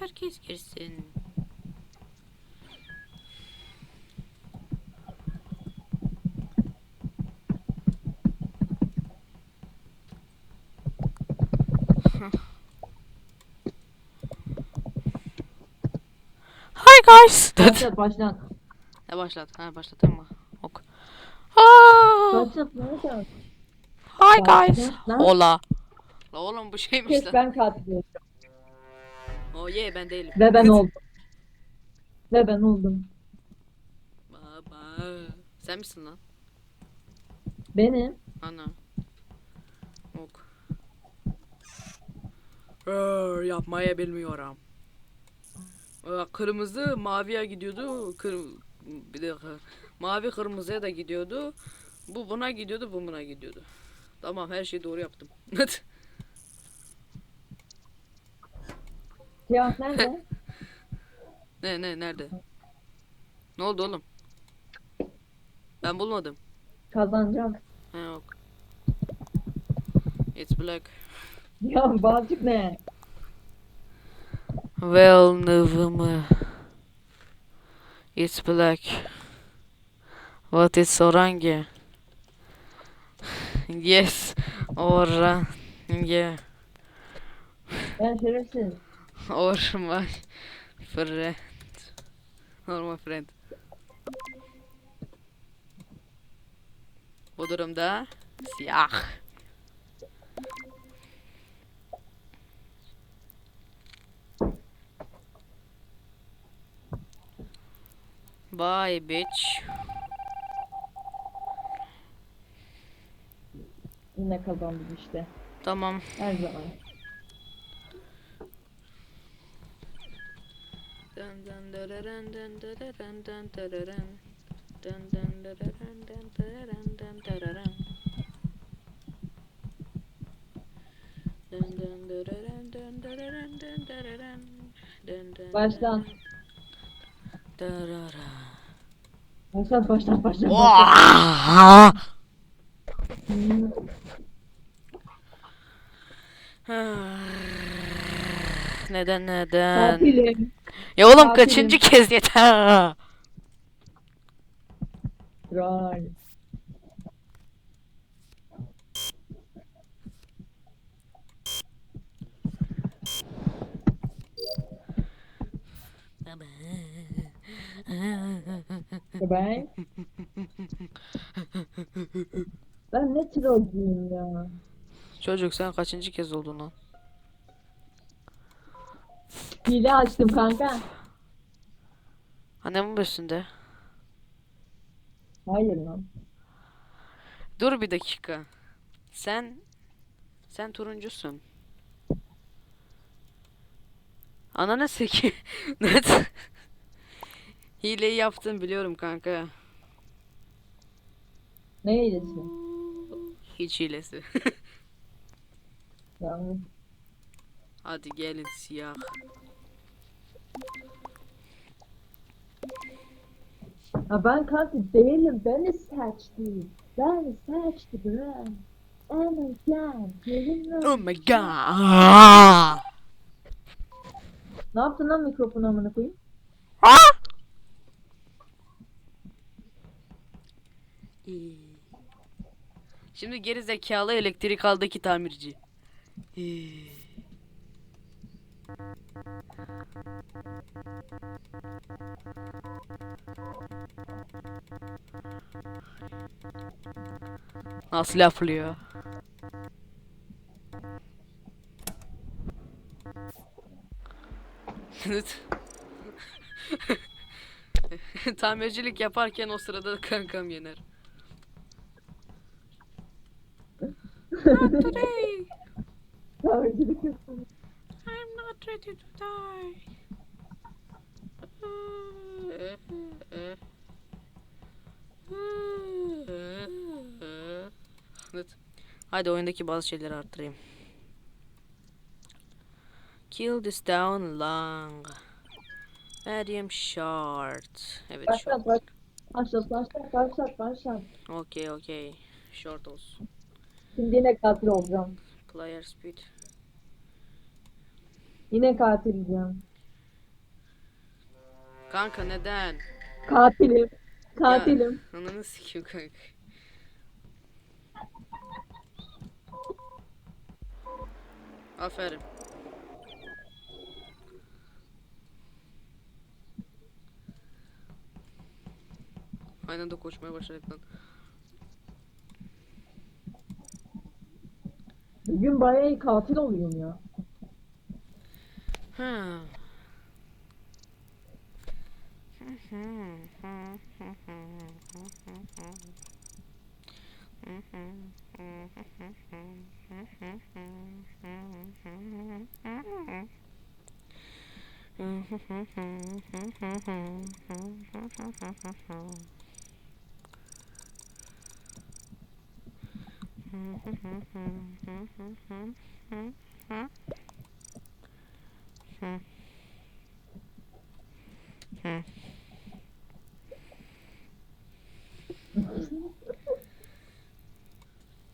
herkes herkes girsin. Hi guys. Başlat başlat. Ne başlat? Ha başlatayım mı? Ok. Aa, Başlat başlat. hi guys. Başlat lan. Hola. La oğlum bu şeymiş Kes lan. ben katil Oh yeah ben değilim. Ve ben oldum. Ve ben oldum. Baba. Sen misin lan? Benim. Ana. Ok. Rrr, yapmaya bilmiyorum. Ee, Kırmızı maviye gidiyordu. Kır... Bir dakika. Mavi kırmızıya da gidiyordu. Bu buna gidiyordu, bu buna gidiyordu. Tamam her şeyi doğru yaptım. Siyah nerede? ne ne nerede? Ne oldu oğlum? Ben bulmadım. Kazanacağım. Ha yok. It's black. Ya balcık ne? Well, Nuvuma. It's black. What is orange? Yes, orange. Ben şerefsiz. Or my friend. Or my friend. Bu durumda siyah. Bye bitch. Yine kazandım işte. Tamam. Her zaman. Baştan. başlat. başlat. Vaaah! Hmm, Neden neden? Katilim. Ya oğlum Katilim. kaçıncı kez yeter? Troll. Ben. Ben ne trollcuyum ya. Çocuk sen kaçıncı kez oldun lan? Hile açtım kanka. Annemin üstünde. Hayır lan. Dur bir dakika. Sen sen turuncusun. Ananı seki. Net. Hileyi yaptım biliyorum kanka. Ne hilesi? Hiç hilesi. Yani Hadi gelin siyah. Ha ben katil değilim. Beni seçti. Beni seçti ben. Evet lan. Gelin lan. Oh my god. Ne yaptın lan mikrofonu amına koyayım? Şimdi geri zekalı elektrik aldaki tamirci. Nasıl laflıyor? Tamircilik yaparken o sırada kankam yener. Tamircilik yapıyorum. Not ready to die. Evet. Hadi oyundaki bazı şeyleri arttırayım. Kill this down long. Medium short. Evet short. Başlat başlat başlat başlat. Okey okey. Short olsun. Şimdi yine katil olacağım. Player speed. Yine katil diyeceğim. Kanka neden? Katilim. Katilim. Ananı sikiyor kanka. Aferin. Aynı anda koşmaya başladık lan. Bugün bayağı iyi katil oluyorum ya. Hmm. Ha.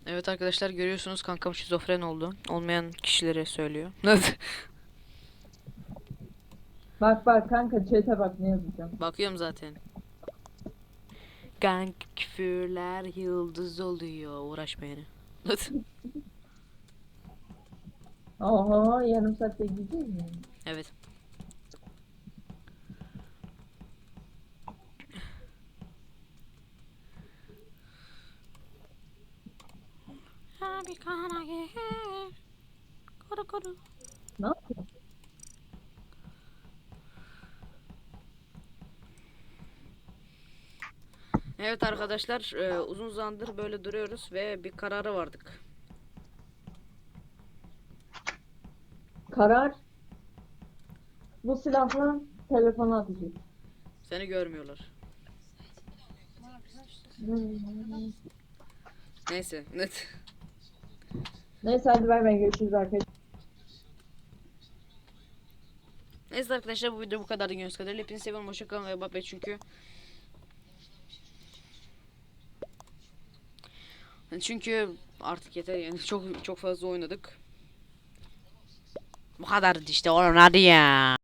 Evet arkadaşlar görüyorsunuz kankam şizofren oldu. Olmayan kişilere söylüyor. Bak bak kanka chat'e bak ne yazacağım. Bakıyorum zaten. Kank küfürler yıldız oluyor. Uğraşma yani. Aha yarım saatte gideceğiz mi? Evet. Abi kana gel. Koru koru. Ne yapıyorsun? Evet arkadaşlar e, uzun zamandır böyle duruyoruz ve bir karara vardık. Karar. Bu silahla telefona atacağız. Seni görmüyorlar. Neyse. Net. Neyse hadi bay bay görüşürüz arkadaşlar. Neyse arkadaşlar bu video bu kadar gördüğünüz kadarıyla. Hepinizi seviyorum. Hoşçakalın ve bye çünkü. Çünkü artık yeter yani çok çok fazla oynadık. Bu kadardı işte oğlum hadi ya.